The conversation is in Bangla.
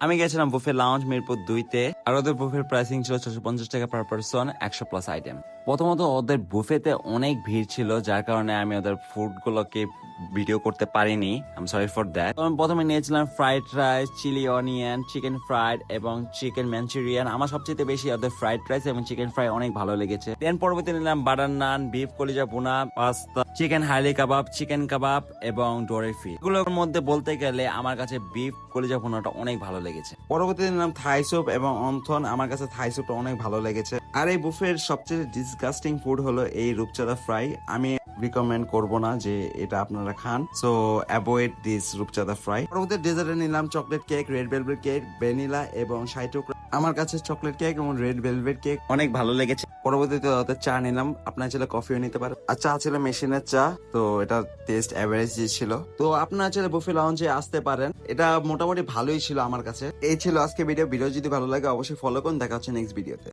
আমি গেছিলাম বুফে লাউঞ্জ মিরপুর দুইতে। আর ওদের বুফের প্রাইসিং ছিল ছশো পঞ্চাশ টাকা পার পার্সন একশো প্লাস আইটেম প্রথমত ওদের বুফেতে অনেক ভিড় ছিল, যার কারণে আমি ওদের ফুড গুলোকে ভিডিও করতে পারিনি। আম সরি ফর দ্যাট আমি প্রথমে নিয়েছিলাম fried rice chilli onion chicken fried এবং চিকেন ম্যাঞ্চুরিয়ান আমার সবচেয়ে বেশি ওদের ফ্রাইড রাইস এবং চিকেন ফ্রাই অনেক ভালো লেগেছে। দেন পরবর্তী নিলাম বাটার নান বিফ কলিজা বুনা পাস্তা চিকেন হাইলি কাবাব চিকেন কাবাব এবং ডোরে ফি এগুলোর মধ্যে বলতে গেলে আমার কাছে বিফ কলিজা ভুনাটা অনেক ভালো লেগেছে। পরবর্তীতে নিলাম থাই স্যুপ এবং অন্থন। আমার কাছে থাই স্যুপটা অনেক ভালো লেগেছে। আর এই বুফের সবচেয়ে ডিসগাস্টিং ফুড হলো এই রূপচাঁদা ফ্রাই আমি রিকমেন্ড করব না যে এটা আপনারা খান। সো অ্যাভয়েড দিস রূপচাঁদা ফ্রাই পরবর্তী ডেজার্টে নিলাম chocolate cake red velvet cake vanilla এবং সাইটোক আমার কাছে চকলেট কেক এবং রেড ভেলভেট কেক অনেক ভালো লেগেছে। পরবর্তীতে ওদের চা নিলাম। আপনার ছেলে কফিও নিতে পারে। আর চা ছিল মেশিনের চা, তো এটা টেস্ট অ্যাভারেজ ছিল। তো আপনার ছেলে বুফে লঞ্চে আসতে পারেন। এটা মোটামুটি ভালোই ছিল আমার কাছে। এই ছিল আজকে ভিডিও ভিডিও যদি ভালো লাগে, অবশ্যই ফলো করুন। দেখা হচ্ছে নেক্সট ভিডিওতে